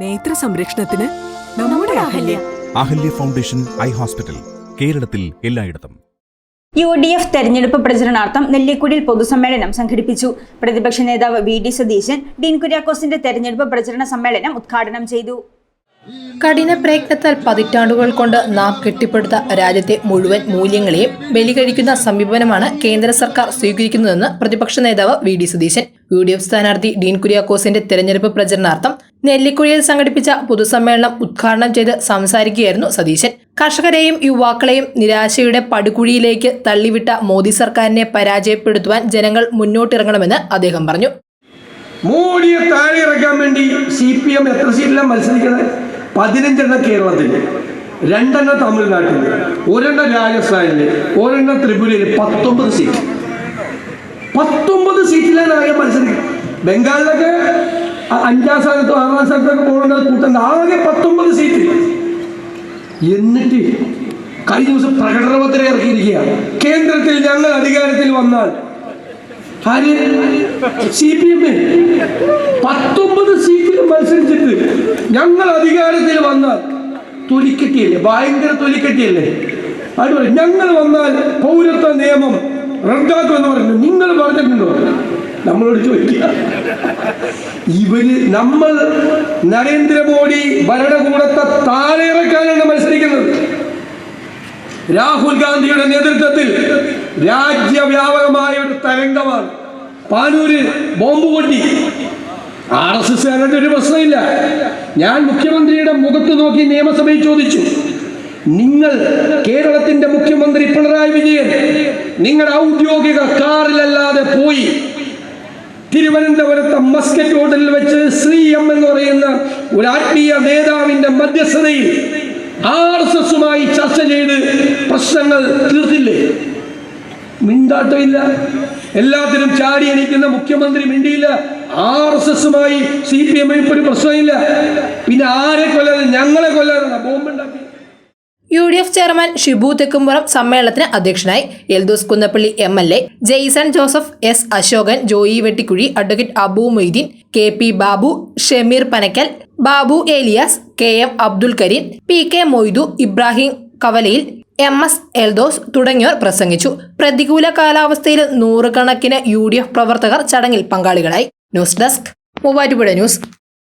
നേത്ര സംരക്ഷണത്തിന് നമ്മുടെ Ahalya. Ahalya. Foundation eye hospital കേരളത്തിൽ എല്ലായിടത്തും. യു ഡി എഫ് തെരഞ്ഞെടുപ്പ് പ്രചരണാർത്ഥം നെല്ലിക്കുടിയിൽ പൊതുസമ്മേളനം സംഘടിപ്പിച്ചു. പ്രതിപക്ഷ നേതാവ് വി ഡി സതീശൻ ഡീൻ കുര്യാക്കോസിന്റെ തെരഞ്ഞെടുപ്പ് പ്രചരണ സമ്മേളനം ഉദ്ഘാടനം ചെയ്തു. കഠിന പ്രയത്നത്താൽ പതിറ്റാണ്ടുകൾ കൊണ്ട് നാം കെട്ടിപ്പടുത്ത രാജ്യത്തെ മുഴുവൻ മൂല്യങ്ങളെയും ബലികഴിക്കുന്ന സമീപനമാണ് കേന്ദ്ര സർക്കാർ സ്വീകരിക്കുന്നതെന്ന് പ്രതിപക്ഷ നേതാവ് V D Satheesan. U D F സ്ഥാനാർത്ഥി ഡീൻ കുര്യാക്കോസിന്റെ തെരഞ്ഞെടുപ്പ് പ്രചരണാർത്ഥം നെല്ലിക്കുഴിയിൽ സംഘടിപ്പിച്ച പൊതുസമ്മേളനം ഉദ്ഘാടനം ചെയ്ത് സംസാരിക്കുകയായിരുന്നു സതീശൻ. കർഷകരെയും യുവാക്കളെയും നിരാശയുടെ പടുകുഴിയിലേക്ക് തള്ളിവിട്ട മോദി സർക്കാരിനെ പരാജയപ്പെടുത്തുവാൻ ജനങ്ങൾ മുന്നോട്ടിറങ്ങണമെന്ന് അദ്ദേഹം പറഞ്ഞു. മോഡിയെ താഴെ ഇറക്കാൻ വേണ്ടി സി പി എം എത്ര സീറ്റിലാണ് മത്സരിക്കുന്നത്? പതിനഞ്ചെണ്ണം കേരളത്തിൽ. രണ്ടെണ്ണം തമിഴ്നാട്ടിൽ. ഒരെണ്ണം രാജസ്ഥാനിൽ. ഒരെണ്ണം ത്രിപുരയിൽ. പത്തൊമ്പത് സീറ്റ്. പത്തൊമ്പത് സീറ്റിലാണ് ആകെ മത്സരിക്കുന്നത്. ബംഗാളിലൊക്കെ അഞ്ചാം സ്ഥാനത്തും ആറാം സ്ഥാനത്തൊക്കെ പോകുന്നത് കൂട്ടണ്ട ആകെ പത്തൊമ്പത് സീറ്റ്. എന്നിട്ട് കഴിഞ്ഞ ദിവസം പ്രകടനപത്രം ഇറക്കിയിരിക്കുകയാണ് കേന്ദ്രത്തിൽ ഞങ്ങൾ അധികാരത്തിൽ വന്നാൽ ആര്? സി പി എം പത്തൊമ്പത് സീറ്റിൽ മത്സരിച്ചിട്ട് ഞങ്ങൾ അധികാരത്തിൽ വന്നാൽ തൊലിക്കെട്ടിയല്ലേ? ഭയങ്കര തൊലിക്കെട്ടിയല്ലേ? അത് ഞങ്ങൾ വന്നാൽ പൗരത്വ നിയമം റദ്ദാക്കുമെന്ന് പറഞ്ഞു നിങ്ങൾ നമ്മളോട് ചോദിക്കുക. ഇവർ നമ്മൾ നരേന്ദ്രമോദി ഭരണകൂടത്തെ താഴെ ഇറക്കാനാണ് മത്സരിക്കുന്നത്. രാഹുൽ ഗാന്ധിയുടെ നേതൃത്വത്തിൽ രാജ്യവ്യാപകമായ ഒരു തരംഗമാണ്. പാനൂരിൽ ബോംബ് പൊട്ടി. ആർ എസ് എസ് ഒരു പ്രശ്നമില്ല. ഞാൻ മുഖ്യമന്ത്രിയുടെ മുഖത്ത് നോക്കി നിയമസഭയിൽ ചോദിച്ചു. നിങ്ങൾ കേരളത്തിന്റെ മുഖ്യമന്ത്രി പിണറായി വിജയൻ നിങ്ങളുടെ ഔദ്യോഗിക കാറിലല്ലാതെ പോയി തിരുവനന്തപുരത്തെ മസ്കറ്റ് ഹോട്ടലിൽ വെച്ച് ശ്രീ എം എന്ന് പറയുന്ന ഒരു ആത്മീയ നേതാവിന്റെ മധ്യസ്ഥതയിൽ ആർ എസ് എസുമായി ചർച്ച ചെയ്ത് പ്രശ്നങ്ങൾ തീർത്തില്ലേ? മിണ്ടാട്ടമില്ല എല്ലാത്തിനും ചാടി എണീക്കുന്ന മുഖ്യമന്ത്രി മിണ്ടിയില്ല. ആർ എസ് എസുമായി സി പി എമ്മിൽ ഒരു പ്രശ്നമില്ല പിന്നെ ആരെ കൊല്ലാതെ ഞങ്ങളെ കൊല്ലാതെ ബോംബുണ്ടാക്കി. U D F chairman Shibu Thekkumpuram സമ്മേളനത്തിന് അധ്യക്ഷനായി Eldhose Kunnappilly M L A Jaison Joseph S Ashokan Joy Vettikuzhy advocate Abu Moideen K P Babu Shameer Panakkal Babu Elias K M Abdul Kareem P K Moidu Ibrahim കവലയിൽ M S Eldhose തുടങ്ങിയവർ പ്രസംഗിച്ചു. പ്രതികൂല കാലാവസ്ഥയിൽ നൂറുകണക്കിന് U D F പ്രവർത്തകർ ചടങ്ങിൽ പങ്കാളികളായി. News desk Muvattupuzha news.